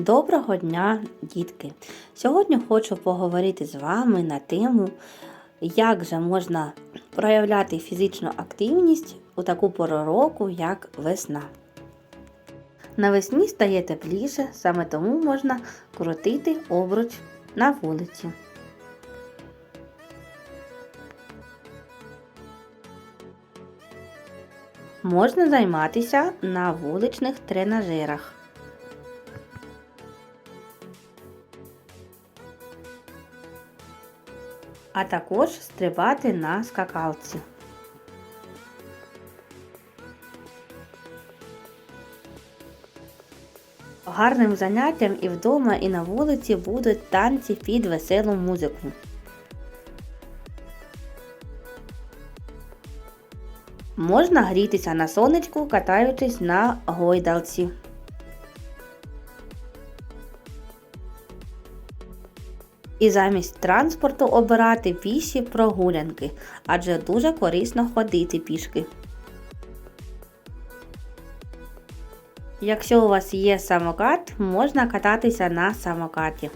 Доброго дня, дітки! Сьогодні хочу поговорити з вами на тему, як же можна проявляти фізичну активність у таку пору року, як весна. Навесні стає тепліше, саме тому можна крутити обруч на вулиці. Можна займатися на вуличних тренажерах. А також стрибати на скакалці. Гарним заняттям і вдома, і на вулиці будуть танці під веселу музику. Можна грітися на сонечку, катаючись на гойдалці. І замість транспорту обирати піші прогулянки, адже дуже корисно ходити пішки. Якщо у вас є самокат, можна кататися на самокаті.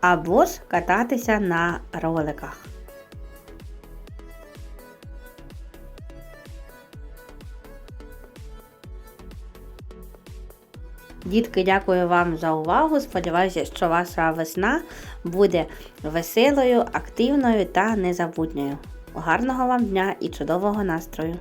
Або ж кататися на роликах. Дітки, дякую вам за увагу. Сподіваюся, що ваша весна буде веселою, активною та незабутньою. Гарного вам дня і чудового настрою!